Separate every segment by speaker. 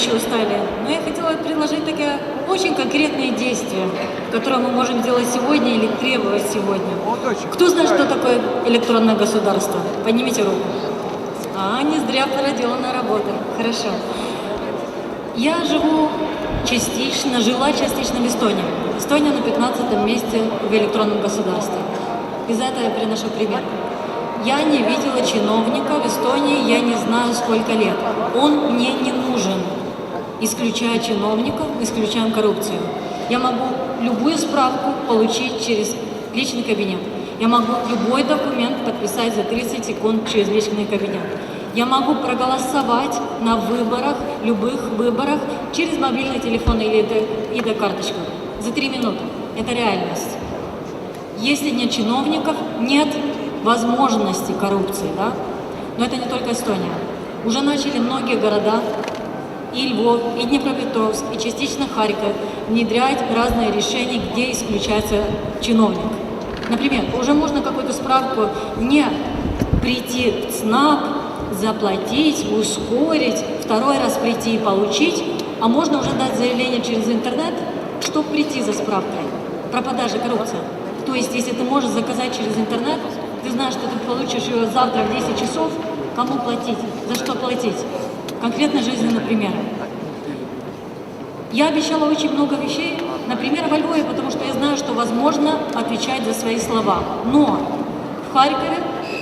Speaker 1: еще устали. Но я хотела предложить такие очень конкретные действия, которые мы можем делать сегодня или требовать сегодня. Кто знает, что такое электронное государство? Поднимите руку. А, не зря проделана работа. Хорошо. Я живу частично, жила частично в Эстонии. Эстония на 15 месте в электронном государстве. Из этого я приношу пример. Я не видела чиновника в Эстонии, я не знаю сколько лет. Он мне не нужен. Исключая чиновников, исключаем коррупцию. Я могу любую справку получить через личный кабинет. Я могу любой документ подписать за 30 секунд через личный кабинет. Я могу проголосовать на выборах, любых выборах, через мобильный телефон или ID-карточку. За три минуты. Это реальность. Если нет чиновников, нет возможности коррупции. Да? Но это не только Эстония. Уже начали многие города, и Львов, и Днепропетровск, и частично Харьков внедрять разные решения, где исключается чиновник. Например, уже можно какую-то справку не прийти в ЦНАП, заплатить, ускорить, второй раз прийти и получить, а можно уже дать заявление через интернет, чтобы прийти за справкой. Пропадажа коррупция. То есть, если ты можешь заказать через интернет, ты знаешь, что ты получишь ее завтра в 10 часов, кому платить, за что платить. Конкретно жизненный пример. Я обещала очень много вещей, например, во Львове, потому что я знаю, что возможно отвечать за свои слова. Но в Харькове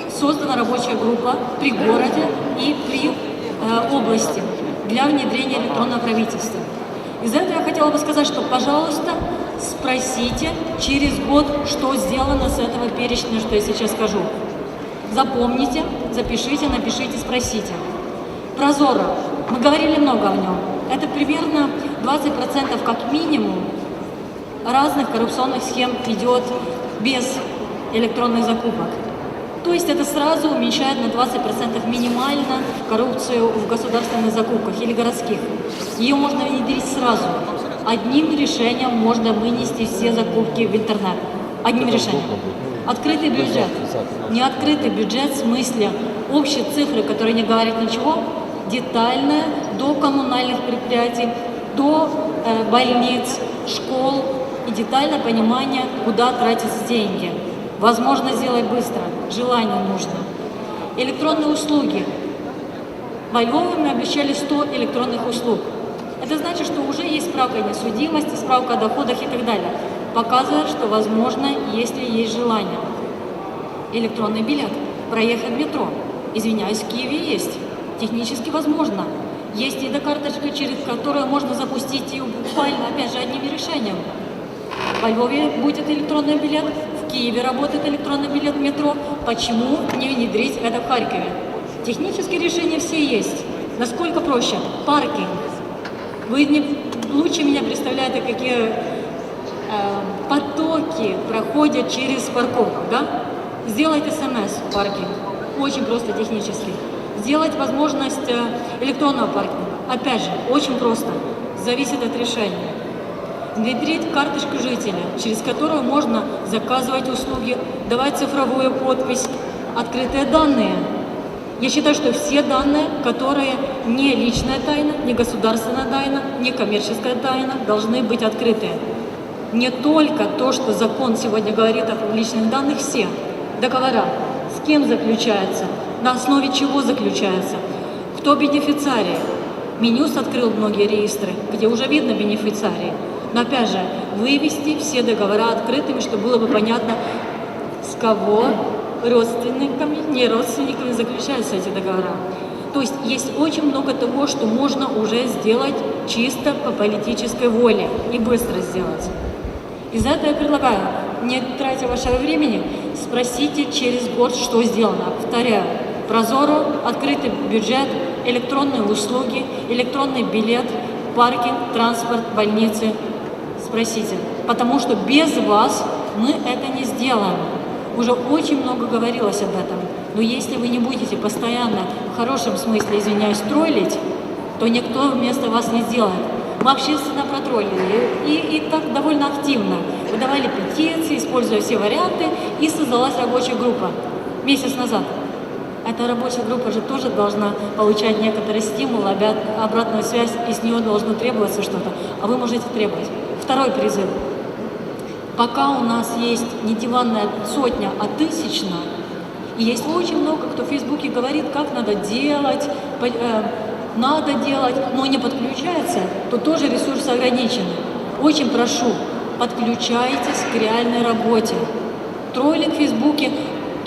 Speaker 1: создана рабочая группа при городе и при э, области для внедрения электронного правительства. Из-за этого я хотела бы сказать, что, пожалуйста, спросите через год, что сделано с этого перечня, что я сейчас скажу. Запомните, запишите, напишите, спросите. Прозоро. Мы говорили много о нем. Это примерно 20% как минимум разных коррупционных схем идет без электронных закупок. То есть это сразу уменьшает на 20% минимально коррупцию в государственных закупках или городских. Ее можно внедрить сразу. Одним решением можно вынести все закупки в интернет. Одним решением. Открытый бюджет. Не открытый бюджет в смысле общей цифры, которые не говорят ничего, детальная до коммунальных предприятий, до э, больниц, школ и детальное понимание, куда тратятся деньги. Возможно сделать быстро, желание нужно. Электронные услуги. Во Львове мы обещали 100 электронных услуг. Это значит, что уже есть справка о несудимости, справка о доходах и так далее. Показывает, что возможно, если есть желание. Электронный билет. Проехать метро. Извиняюсь, в Киеве есть. Технически возможно. Есть и карточка, через которую можно запустить ее буквально, опять же, одним решением. Во Львове будет электронный билет, в Киеве работает электронный билет в метро. Почему не внедрить это в Харькове? Технические решения все есть. Насколько проще? Паркинг. Вы не лучше меня представляете, какие э, потоки проходят через парковку, да? Сделать смс паркинг. Очень просто технически. Сделать возможность э, электронного паркинга. Опять же, очень просто. Зависит от решения. Внедрить карточку жителя, через которую можно заказывать услуги, давать цифровую подпись, открытые данные. Я считаю, что все данные, которые не личная тайна, не государственная тайна, не коммерческая тайна, должны быть открыты. Не только то, что закон сегодня говорит о публичных данных, все договора, с кем заключается, на основе чего заключается, кто бенефициарий. Минюс открыл многие реестры, где уже видно бенефициарии. Но опять же, вывести все договора открытыми, чтобы было бы понятно, с кого родственниками, не родственниками заключаются эти договора. То есть есть очень много того, что можно уже сделать чисто по политической воле и быстро сделать. Из-за этого я предлагаю, не тратя вашего времени, спросите через год, что сделано. Повторяю, Прозоро, открытый бюджет, электронные услуги, электронный билет, паркинг, транспорт, больницы. Спросите, потому что без вас мы это не сделаем. Уже очень много говорилось об этом. Но если вы не будете постоянно, в хорошем смысле, извиняюсь, троллить, то никто вместо вас не сделает. Мы общественно протроллили и, и так довольно активно. Выдавали петиции, используя все варианты, и создалась рабочая группа месяц назад. Эта рабочая группа же тоже должна получать некоторый стимул, обратную связь, и с нее должно требоваться что-то. А вы можете требовать. Второй призыв. Пока у нас есть не диванная сотня, а тысячна, и есть очень много, кто в Фейсбуке говорит, как надо делать, э, надо делать, но не подключается, то тоже ресурсы ограничены. Очень прошу, подключайтесь к реальной работе. Троллинг в Фейсбуке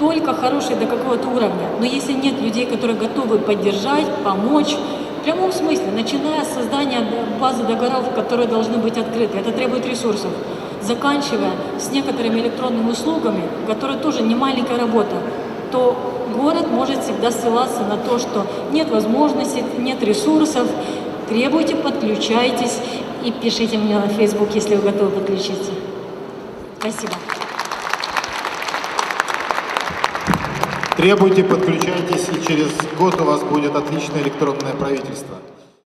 Speaker 1: только хороший до какого-то уровня, но если нет людей, которые готовы поддержать, помочь, в прямом смысле, начиная с создания базы договоров, которые должны быть открыты, это требует ресурсов, заканчивая с некоторыми электронными услугами, которые тоже не маленькая работа, то город может всегда ссылаться на то, что нет возможности, нет ресурсов. Требуйте, подключайтесь и пишите мне на Facebook, если вы готовы подключиться. Спасибо.
Speaker 2: Требуйте, подключайтесь, и через год у вас будет отличное электронное правительство.